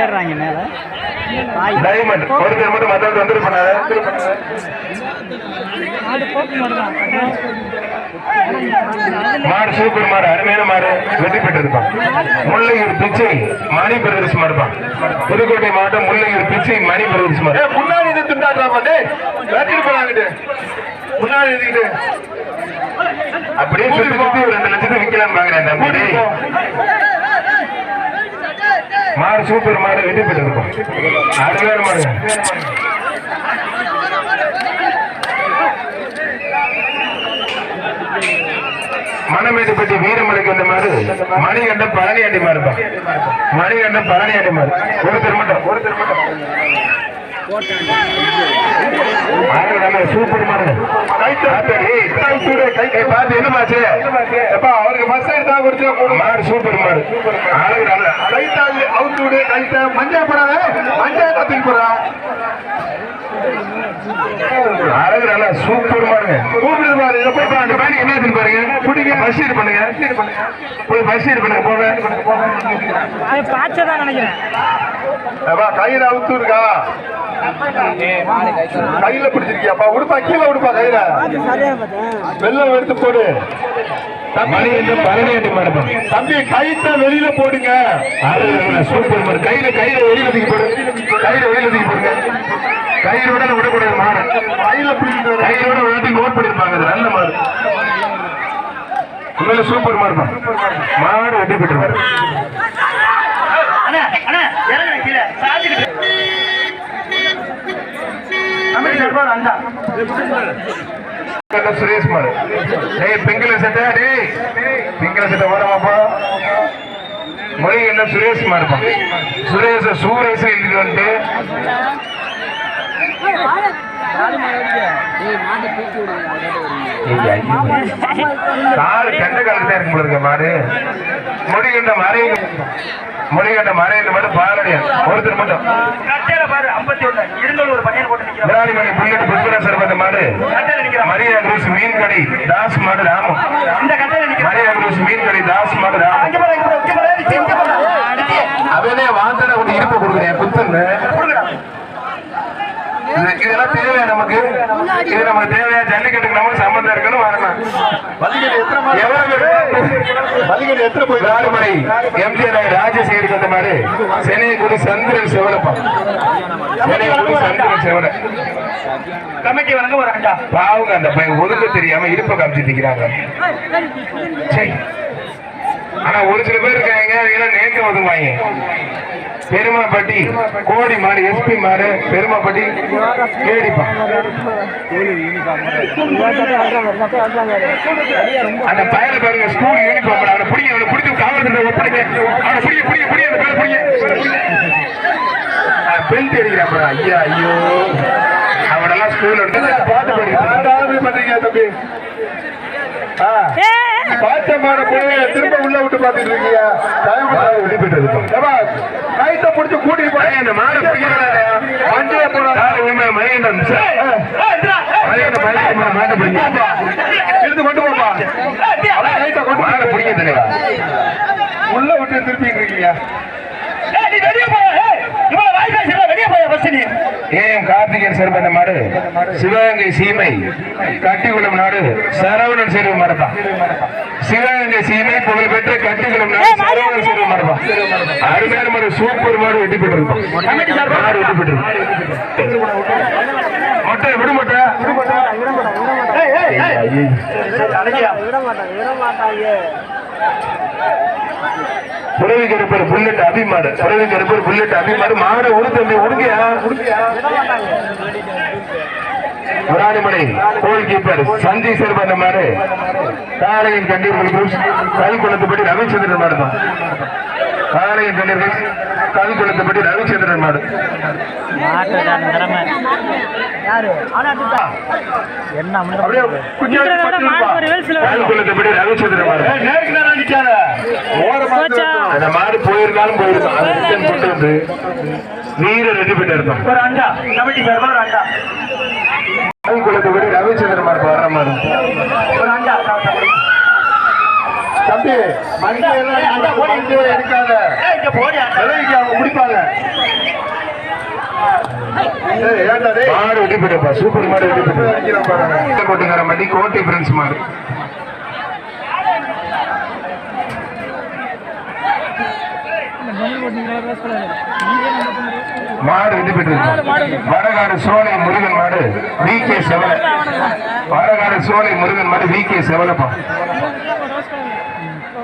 ஏறுறாங்க மேல. டைமண்ட் ஒருத்தர் மட்டும் மத்தவங்க வந்துட்டு பண்ணாத மாடு சூப்பர் மாடு அருமையான மாடு. வெற்றி பெற்றிருப்பான் முல்லையூர் பிச்சை மணி பிரதேச மாடுப்பான் புதுக்கோட்டை மாவட்டம் முல்லையூர் பிச்சை மணி பிரதேச மாடு. முன்னாடி இது துண்டாடுறாப்பா டேய். வெற்றிட்டு போறாங்க முன்னாடி இதுக்கிட்டு அப்படியே சுத்தி சுத்தி ஒரு ரெண்டு லட்சத்துக்கு விற்கலாம் பாக்குறேன். மாடு சூப்பர் மாடு வெற்றி பெற்றிருப்பான் அருமையான மாடு. மணமேட்டுப்பட்டி வீரமலைக்கு வந்த மாதிரி மணிகண்டம் பழனியாண்டி மாறுப்பா மணிகண்டம் பழனியாண்டி மாறு ஒருத்தர் மட்டும் ஒருத்தர் மட்டும். சூப்பர் மாடு என்னமாச்சு அவருக்கு பஸ் எடுத்தா கொடுத்து மாடு சூப்பர் மாடு ஆளுங்க நல்ல கைத்தாள் அவுத்து விடு கைத்த மஞ்சள் போடாத மஞ்சள் கத்திக்கு போறா அழகு நல்லா சூப்பர் மாடுங்க கூப்பிடுது பாரு போய் பாரு. அந்த என்ன பாருங்க பிடிங்க பஸ் பண்ணுங்க போய் பஸ் பண்ணுங்க போங்க பாய்ச்சதான் நினைக்கிறேன் கையில அவுத்து இருக்கா கையில பிடிச்சிருக்கியாப்பா? உடுப்பா கீழே உடுப்பா கையில. வெள்ளம் எடுத்து போடு. தம்பி கைத்த வெளியில போடுங்க. சூப்பர் மாடு கையில கையில வெளியில தூக்கி போடு. கையில வெளியில தூக்கி போடுங்க. கையிலோட விடக்கூடாது மாடு. கையில பிடிக்க கையிலோட விட்டு நோட் பண்ணிருப்பாங்க நல்ல மாடு. உண்மையில சூப்பர் மாடுப்பா மாடு வெட்டி பெற்று சுரேஷ் மாடு. டேய் பிங்கில சட்டை டேய். பிங்கில சட்டை ஓரமாப்பா மொழி என்ன சுரேஷ் மாடுப்பா சுரேஷ் சூரேஷ் எழுதிட்டு வந்துட்டு. கால் கண்ட காலத்தான் இருக்கும் போல இருக்க மாடு. மொழி கண்ட மறைய மொழி கண்ட மறையில மட்டும் பாலடியான் ஒருத்தர் மட்டும். கட்டையில பாரு ஐம்பத்தி ஒண்ணு இருந்தோடு ஒரு பையன் போட்டு நிக்கிறோம் விராடி மணி புல்லட் புஷ்பராசர் வந்த மாடு. மரியா குரூஸ் மீன் கடை தாஸ் மாடு ராமம் மரியா குரூஸ் மீன் கடை தாஸ் மாடு ராமம் இங்க போற இங்க போற இங்க போற இங்க போற அவனே வாந்தட கொண்டு இருப்ப கொடுக்குறேன் புத்தன்னு இது- இதெல்லாம் தேவையா நமக்கு? இது நமக்கு தேவையா? ஜல்லிக்கட்டுக்கு நமக்கு சம்பந்தம் இருக்கணும் வரணும் எவ்வளவு பேர்? ராடுமலை எம்ஜிஆர் ராஜசேகருக்கு வந்த மாதிரி சென்னை குடி சந்திரன் செவலப்பா சென்னை குடி சந்திரன் செவல கமிட்டி வழங்க ஒரு அண்டா பாவுங்க அந்த பையன் ஒதுக்க தெரியாம இருப்ப காமிச்சு நிக்கிறாங்க சரி. ஆனா ஒரு சில பேர் இருக்காங்க. அவங்க நேக்க ஒதுங்குவாங்க பெருமாப்பட்டி கோடி மாடு எஸ்பி மாடு பெருமாப்பட்டி கேடிப்பா. அந்த பயல பாருங்க ஸ்கூல் யூனிஃபார்ம் அவனை பிடிங்க அவனை பிடிச்சி காவல்துறை ஒப்படைங்க அவனை பிடிங்க பிடிங்க பிடிங்க அந்த பேரை பிடிங்க. பெல்ட் அடிக்கிறாப்பா ஐயா ஐயோ. அவனெல்லாம் ஸ்கூல் எடுத்து பாட்டு படிக்கிறான். பண்றீங்க தம்பி ஆ. மாட போய் திரும்ப உள்ள விட்டு பாத்துட்டு இருக்கீங்க. கைத்த பிடிச்சு கூட்டிட்டு போய் அந்த மாட மஞ்சள் போறாரு மகேந்திரன். மாட்ட பிடிங்க. எடுத்து கொண்டு போப்பா. கைத்த கொண்டு மாட பிடிக்க தெரியா உள்ள விட்டு திருப்பிட்டு இருக்கீங்க. வெளியே போ. கார்த்திகேயன் சிறந்த மாடு சிவகங்கை சீமை கட்டிக்குளம் நாடு சரவணன் சேர்வு மரப்பா சிவகங்கை சீமை புகழ்பெற்ற கட்டிக்குளம் நாடு சரவணன் சேர்வு மரப்பா அருமையான மாடு சூப்பர் மாடு வெட்டி பெற்றிருக்கோம் மாடு வெட்டி பெற்றிருக்கோம் மொட்டை விடு மொட்டை. ஐயே. புறவி கருப்பர் புல்லட் அபிமாடு புறவி கருப்பர் புல்லட் அபிமாடு மாடு உடுத்தம்பி உடுங்கியா முராணிமலை கோல் கீப்பர் சந்தி சிறுபந்த மாடு. காலையின் கண்டீர்கள் கல்குளத்துப்பட்டி ரவிச்சந்திரன் மாடு தான். காலையின் கண்டீர்கள் ரூபாய். கல்குளத்துப்பட்டி ரவிச்சந்திரன் மாடு. மாடு போயிருந்தாலும் ரிட்டர்ன் கொண்டு வந்து வீர ரெடி பண்ணி இருந்தோம் ஒரு அண்டா கமிட்டி சார்பா ஒரு அண்டா. ரவிச்சந்திரன் மாடு வர்ற மாதிரி. ஒரு அண்டா தம்பி மங்கி எடுக்காத ஏய், இங்க போடி அந்த விலைக்கு அவங்க முடிப்பாங்க? மாடு வெட்டி போயிட்டப்பா சூப்பர் மாடு வெட்டி போயிட்டு அடிக்கிறான் பாருங்க. கோட்டுங்கிற மடி கோட்டை பிரின்ஸ் மாடு. மாடு வெட்டி போயிட்டு சோலை முருகன் மாடு வி கே செவல. வரகாடு சோலை முருகன் மாடு வி கே செவலப்பா வெளியே விடாம இந்த நாலாவது மாடு மூணு மாடு விடுறாங்க இந்த இந்த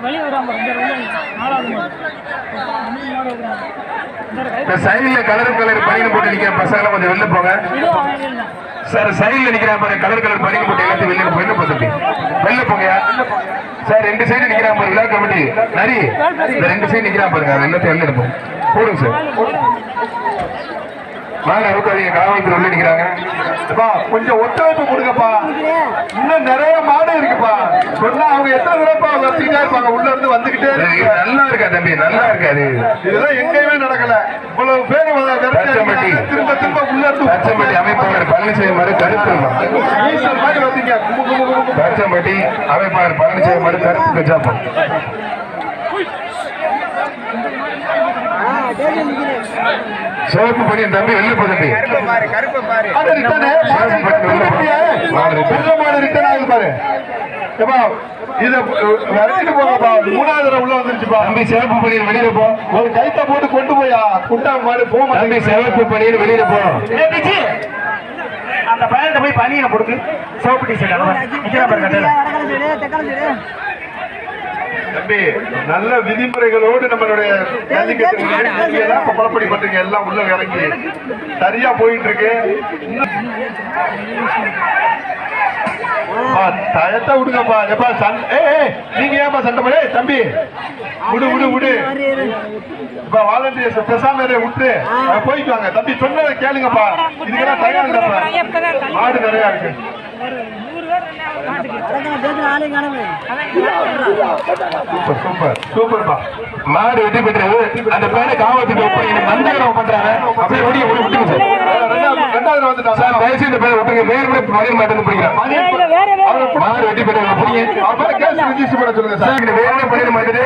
சைடுல கலர் கலர் பனியன் போட்டு நிக்கிற பசங்க கொஞ்சம் வெளில போங்க. சார் சைடுல நிக்கிற பாரு கலர் கலர் பனியன் போட்டு எல்லாத்தையும் வெளில வெளில போட்டு வெளில போங்கயா சார் ரெண்டு சைடு நிக்கிறான் பாரு விழா கமிட்டி. நரி இந்த ரெண்டு சைடு நிக்கிறான் பாருங்க அது எல்லாத்தையும் வெளில எடுப்போம். போடுங்க சார். அவுக்காதீங்க காவல்துறை உள்ள நிக்கிறாங்க. அப்பா, கொஞ்சம் ஒத்துழைப்பு கொடுங்கப்பா. இன்னும் நிறைய மாடு இருக்குப்பா. சொன்னா அவங்க எத்தனை தடவைப்பா வச்சுக்கிட்டே இருப்பாங்க. உள்ள இருந்து வந்துகிட்டே நல்லா இருக்கா தம்பி? நல்லா இருக்காது. இதெல்லாம் எங்கேயுமே நடக்கல. இவ்வளவு பேர். திரும்ப திரும்ப உள்ள இருந்து பச்சம்பட்டி அமைப்பாளர் பழனிசாமி கருப்பு ஈஸ்வர் மாதிரி வந்தீங்க பச்சம்பட்டி அமைப்பாளர் பழனிசாமி மாடு கருப்பு கஜாப்பம் சிவப்பு பணியன் தம்பி வெளில போ தம்பி மாடு ரிட்டனு, மாடு ரிட்டன் திரும்பிட்டியா? மாடு ரிட்டன். வெள்ளை மாடு ரிட்டன் ஆகுது பாரு ஏப்பா இத விரட்டிட்டு போங்கப்பா மூணாவது தடவை உள்ள வந்துருச்சுப்பா. தம்பி சிவப்பு பணியன் வெளியில போ. ஒரு கைத்த போட்டு கொண்டு போயா. குண்டா மாடு போக தம்பி சிவப்பு பணியன் வெளியில போ. அந்த பையன்கிட்ட போய் பனியனை கொடுக்கு. பாரு. கட்டையில. தம்பி நல்ல விதிமுறைகளோடு நம்மளுடைய இப்ப குழப்படி பண்றீங்க எல்லாம் உள்ள இறங்கி. சரியா போயிட்டு இருக்கு தயத்தை விடுங்கப்பா. எப்பா ஏய் ஏய், நீங்க ஏன்பா சண்டை ஏய், தம்பி விடு விடு விடு. இப்ப வாலண்டியர்ஸ் பேசாம விட்டு. போயிட்டு வாங்க. தம்பி சொன்னதை கேளுங்கப்பா. இதுக்கெல்லாம் தயார் இல்லப்பா மாடு நிறைய இருக்கு. சூப்பர் சூப்பர் சூப்பர்ப்பா. மாடு வெட்டி பெற்றது. அந்த பேரை காவத்துக்கு ஒப்படைங்க மந்திரம் பண்றாங்க. அப்படியே ஓடி ஓடி விட்டுங்க சார். ரெண்டாவது ரெண்டாவது வந்துட்டான் சார் தயவுசெய்து இந்த பேரை விட்டுங்க வேறு கூட மதியம் மாட்டேன்னு பிடிக்கிறேன். மாடு வெட்டி பெற்றது பிடிங்க. அவன் மேல கேஸ் ரிஜிஸ்டர் பண்ண சொல்லுங்க சார். வேறு பண்ணிட மாட்டேது.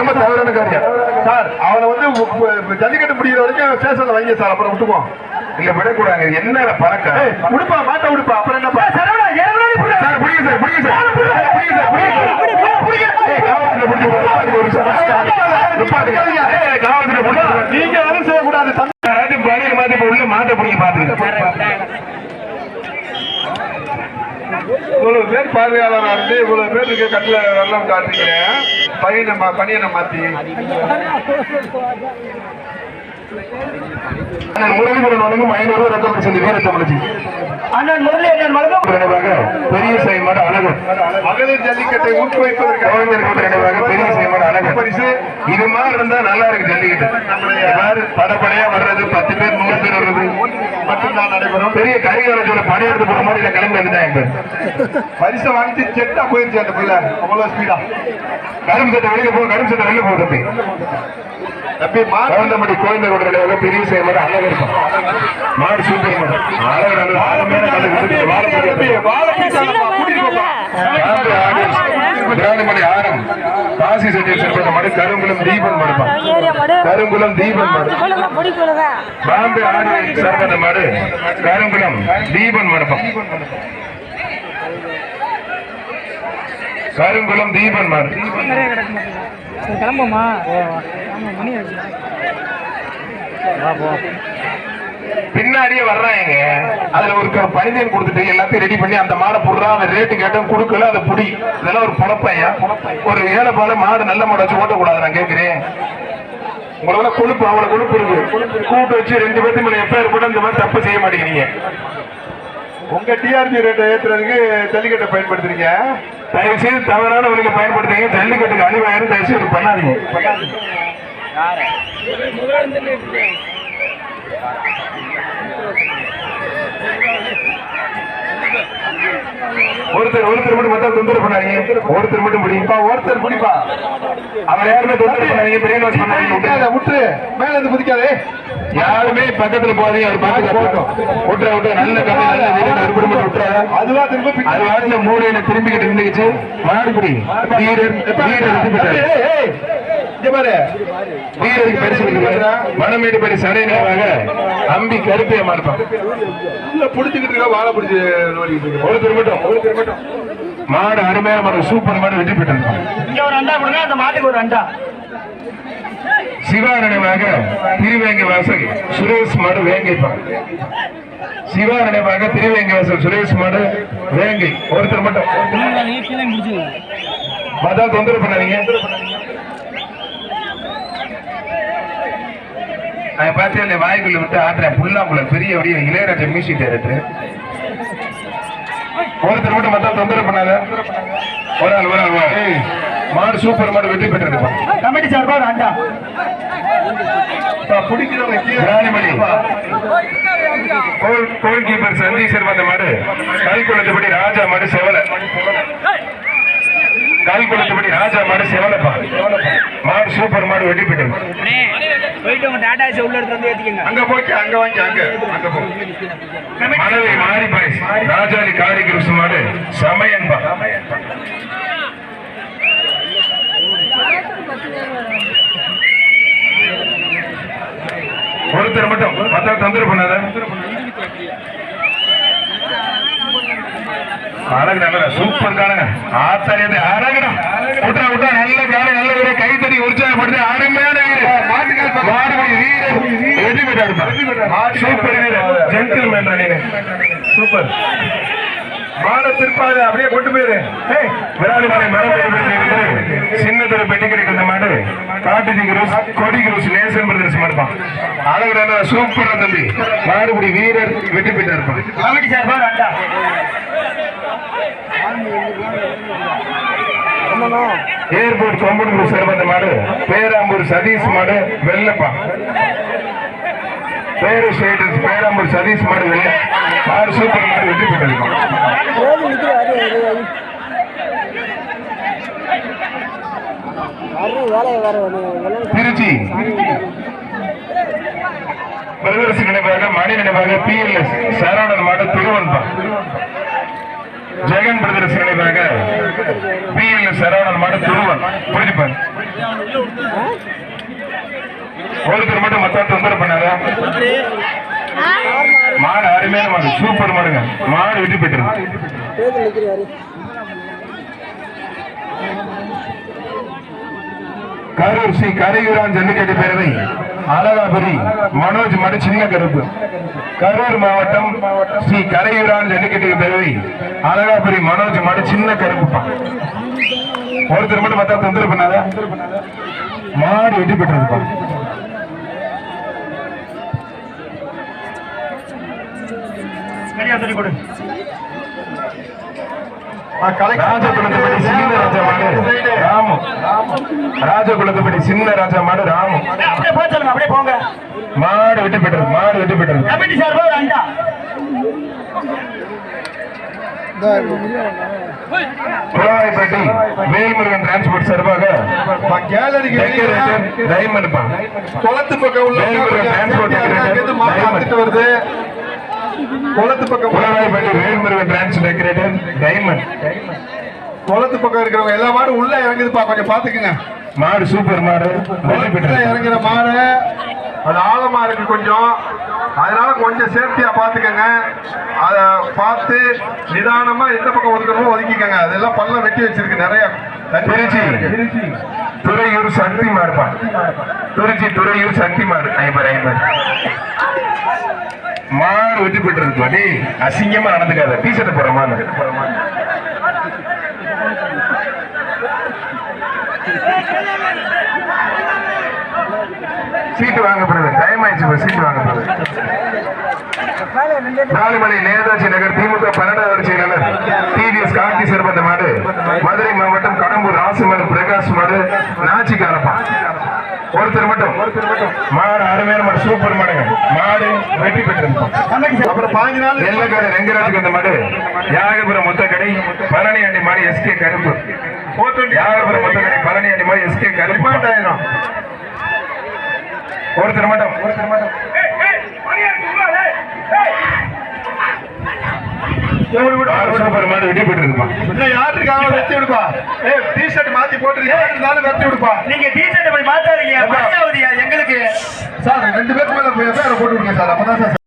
ரொம்ப தவறான காரியம். சார் அவனை வந்து ஜல்லிக்கட்டு முடிகிற வரைக்கும் ஸ்டேஷன்ல வைங்க சார். அப்புறம் விட்டுக்குவோம். இல்ல விடக்கூடாது. என்ன பழக்கம்? உடுப்பா மாட்ட உடுப்பா. அப்புறம் என்னப்பா? நீங்க எதுவும் செய்யக்கூடாது மாதிரி இப்ப உள்ள மாட்டை பிடிக்க பாத்துங்க இவ்வளவு பேர் பார்வையாளராக இருந்து இவ்வளவு பேருக்கு கட்டில வெள்ளம் காட்டுறீங்க. பையனை பனியனை மாத்தி. முரளிபுரம் வழங்கும் ஐநூறு ரத்தம் செஞ்சு வீர தமிழச்சி அண்ணன் அண்ணன் மலகம் நினைவாக பெரிய சைமாடு அழகு. மகளிர் ஜல்லிக்கட்டை ஊக்குவிப்பதற்காக கலைஞர் கூட்ட நினைவாக பெரிய சைமாடு அழகு. பரிசு. இது மாதிரி இருந்தா நல்லா இருக்கு ஜல்லிக்கட்டு. படப்படையா வர்றது பத்து பேர் நூறு பேர் வர்றது. மட்டும்தான் நடைபெறும். பெரிய கரிகாலத்தோட படையெடுத்து போற மாதிரி இல்ல கிளம்பி வந்துட்டாங்க இப்ப. பரிசை வாங்கிட்டு செட்டா போயிருச்சு அந்த பிள்ளை. அவ்வளவு ஸ்பீடா கரும்பு சட்டை வெளியில போ கரும்பு சட்டை வெளியில போ தம்பி தம்பி மாடு கவுண்டமடி கோயில் கூட நினைவாக பெரிய சைமாடு அழகு இருக்கும் மாடு சூப்பர் அழகு நல்ல போப்பா. திராவிடமணி ஆரம். காசி சட்டியில் சிறப்பான மடு கருங்குளம் தீபன் மடுப்பான் கருங்குளம் தீபன் மடு. பாம்பே ஆடு சிறப்பான மடு கருங்குளம் தீபன் மடுப்பான் கருங்குளம் தீபன். சரி கிளம்புமா மணி பின்னாடியே வர்றாங்க அதுல ஒரு பனிதேன் கொடுத்துட்டு எல்லாத்தையும் ரெடி பண்ணி அந்த மாடை புடுறா. அவன் ரேட்டு கேட்டும் கொடுக்கல அதை புடி. இதெல்லாம் ஒரு பொழப்பையா ஒரு ஏழை பால மாடு நல்ல மாடு வச்சு ஓட்டக்கூடாது நான் கேட்கிறேன் உங்களால கொழுப்பு அவ்வளவு கொழுப்பு இருக்கு. கூட்டு வச்சு ரெண்டு பேர்த்து மேல எஃப்ஐஆர் போட்டு இந்த மாதிரி தப்பு செய்ய மாட்டேங்கிறீங்க. உங்க டிஆர்பி ரேட்டை ஏத்துறதுக்கு ஜல்லிக்கட்டை பயன்படுத்துறீங்க. தயவு செய்து தவறான வழியை பயன்படுத்துறீங்க ஜல்லிக்கட்டுக்கு அழிவாயிரம் தயவு செய்து பண்ணாதீங்க. ஒருத்தர் ஒருத்தர் மட்டும் மொத்தம் தொந்தரவு பண்ணாதீங்க. ஒருத்தர் மட்டும் பிடிப்பா ஒருத்தர் பிடிப்பா. அவர் யாருமே தொந்தரவு பண்ணாதீங்க. பெரிய வாஷ் பண்ணாதீங்க. விட்டு மேல இருந்து குதிக்காதே. யாருமே பக்கத்துல போகாதீங்க அவர் பார்த்து போட்டோம் விட்டுற விட்டு நல்ல கம்மி நல்ல மட்டும் விட்டுறாங்க அதுவா திரும்ப. அது வாட்டில மூலையில திரும்பிக்கிட்டு இருந்துச்சு மாடுபிடி வீரர் வீரர் பாரு. வீரருக்கு பரிசு மணமேடு படி சடை நினைவாக அம்பி கருப்பைய மாறுப்பான் உள்ள புடிச்சுக்கிட்டு இருக்கா வாழை பிடிச்சு. ஒருத்தர் மட்டும் ஒருத்தர் மட்டும் மாடு அருமையான மாடு சூப்பர் மாடு வெற்றி பெற்றிருக்கான் இங்க ஒரு அண்டா கொடுங்க அந்த மாட்டுக்கு ஒரு அண்டா. சிவா திருவேங்கவாசல் சுரேஷ் மாடு வேங்கைப்பான் சிவா திருவேங்கவாசல் சுரேஷ் மாடு வேங்கை. ஒருத்தர் மட்டும். மதா தொந்தரவு பண்ணாதீங்க. நான் பார்த்தேன் வாய்க்குள்ள விட்டு ஆட்டுறேன் புல்லாங்குள்ள பெரிய அப்படியே இளையராஜா மியூசிக் டைரக்டர் ஒருத்தர் மட்டும் மொத்தம் தொந்தரவு பண்ணாத. ஒரு ஆள் ஒரு ஆள். மாடு சூப்பர் மாடு வெற்றி பெற்றிருப்பான் கமிட்டி சார்பா அண்டா பிடிக்கிறவங்க கோல் கீப்பர் சந்தீஷர் வந்த மாடு. கல் குளத்துப்படி ராஜா மாடு செவல. கல் குளத்துப்படி ராஜா மாடு செவலப்பா. மாடு சூப்பர் மாடு வெட்டி பெற்றது. போயிட்டு உங்க டாடா ஏசி உள்ள எடுத்து வந்து ஏத்திக்கங்க. அங்க போய்க்க அங்க வாங்கி அங்க. அங்க போ. மனதை மாறி பாய்ஸ் ராஜாலி காரி கிருஷ்ண மாடு. சமயன்பா. ஒருத்தர் மட்டும் மத்த தொந்தரவு பண்ணாத. அழகு நல்ல சூப்பர் காணுங்க ஆத்தாரியது அழகுடா விட்டா விட்டா நல்ல கால நல்ல வீர கைத்தறி உற்சாகப்படுது அருமையான வீரர். மாடுபடி வீரர் வெற்றி பெற்றாரு சூப்பர் வீரர் ஜென்டில் மேன் நீங்க சூப்பர் மாட திருப்பாது அப்படியே கொண்டு போயிரு. விராலிமலை மரம் சின்ன தெரு பெட்டி கிடைக்கிற மாடு. காட்டுஜி குரூஸ் கொடி குரூஸ் நேசன் பிரதர்ஸ் மாடுப்பான் அழகு நல்ல சூப்பரா தம்பி. மாடுபடி வீரர் வெற்றி சார்பா ஒரு அண்டா ஏர்போர்ட் கொம்பனூர் சேர்வந்த மாடு. பேராம்பூர் சதீஷ் மாடு வெள்ளப்பா. பேரு ஸ்டேட்டஸ் பேராம்பூர் சதீஷ் மாடு வெள்ள சூப்பர் மாடு வெற்றி பெற்றிருக்கோம். திருச்சி. பிரதரசு நினைவாக மணி நினைவாக பிஎல்எஸ் சரவணன் மாடு திருவன்பா. ஜெகன் பிரதரசு நினைவாக பிஎல்எஸ் சரவணன் மாடு திருவன். புரிஞ்சுப்பாரு? ஒருத்தர் மட்டும் மத்தா தொந்தரவு பண்ணாத. மாடு அருமையான மாடு சூப்பர் மாடுங்க. மாடு விட்டு போயிட்டு கரூர் ஸ்ரீ கரையூரான் ஜல்லிக்கட்டு பேரவை அழகாபுரி மனோஜ் மடு சின்ன கருப்பு. கரூர் மாவட்டம் ஸ்ரீ கரையூரான் ஜல்லிக்கட்டு பேரவை அழகாபுரி மனோஜ் மடு சின்ன கருப்புப்பா. ஒருத்தர் மட்டும் மத்தா தொந்தரவு பண்ணாத. மாடு வெட்டி பெற்றதுப்பா சரியா சொல்லி கொடு. ராஜகுலத்துப்படி சின்ன ராஜா மாடு. ராமு. ராஜகுலத்துப்படி சின்ன ராஜா மாடு ராமு. ஏய், அப்படியே போக சொல்லுங்க அப்படியே போங்க. மாடு வெற்றி பெற்றது மாடு வெற்றி பெற்றது. கமிட்டி சார்பா ஒரு அண்டா குழாய்பட்டி வேல்முருகன் டிரான்ஸ்போர்ட் சார்பாக டைமண்ட் குளத்து பக்கம் உள்ள வேல்முருகன் டிரான்ஸ்போர்ட் வருது? குளத்து பக்கம் Kuzhaipatti Velmurugan trans decorator diamond குளத்து பக்கம் இருக்கிறவங்க எல்லா மாடும் உள்ள இறங்குதுப்பா கொஞ்சம் பாத்துக்குங்க மாடு சூப்பர் மாடு. இறங்குற மாடு அது ஆழமா இருக்கு கொஞ்சம். அதனால கொஞ்சம் சேஃப்டியா பாத்துக்கங்க அத பார்த்து நிதானமா எந்த பக்கம் ஒதுக்கணுமோ ஒதுக்கிக்கங்க. அதெல்லாம் பள்ளம் வெட்டி வச்சிருக்கு நிறைய. திருச்சி. துறையூர் சக்தி மாடுப்பா. திருச்சி துறையூர் சக்தி மாடு. ஐம்பது ஐம்பது. மாடு வெற்றி பெற்றிருக்கு டேய் அசிங்கமா நடந்துக்காத. டீஷர்ட் போற மாதிரி சீட்டு வாங்க பிரதர் டைம் ஆயிடுச்சு சீட்டு வாங்க பிரதர் நாலுமலை நேதாஜி நகர் திமுக பன்னெண்டாவது செயலாளர் டிவிஎஸ் கார்த்தி சிறப்பந்த மாடு. மதுரை மாவட்டம் கடம்பூர் ராசுமன் பிரகாஷ் மாடு. நாச்சி காலப்பா ஒருத்தர் மட்டும். ஒருத்தர் மட்டும். மாடு அருமையான மாடு சூப்பர் மாடுங்க. மாடு வெற்றி பெற்றிருக்கோம். அப்புறம் பாஞ்சு நாள் எல்லக்காடு ரெங்கராஜுக்கு அந்த மாடு. யாகபுரம் மொத்தக்கடை பழனி அண்டி மாடு எஸ்கே கருப்பு யாகபுரம் மொத்தக்கடை பழனி அண்டி மாடு எஸ்கே கருப்பு ஆயிரம் ஒருத்தர் மட்டும். ஒருத்தர் மட்டும். மாடு சூப்பர் மாடு வெற்றி பெற்றிருப்பான் இன்னும் யாரு இருக்காங்களோ வெட்டி விடுப்பா. ஏய் டி ஷர்ட் மாத்தி போட்டு இருந்தாலும் வெட்டி விடுப்பா. நீங்க டீச்சர்ட்ட போய் மாத்தாதீங்க. எங்களுக்கு. சார் ரெண்டு பேருக்கு மேல போட்டு விடுங்க சார். அப்பதான் சார்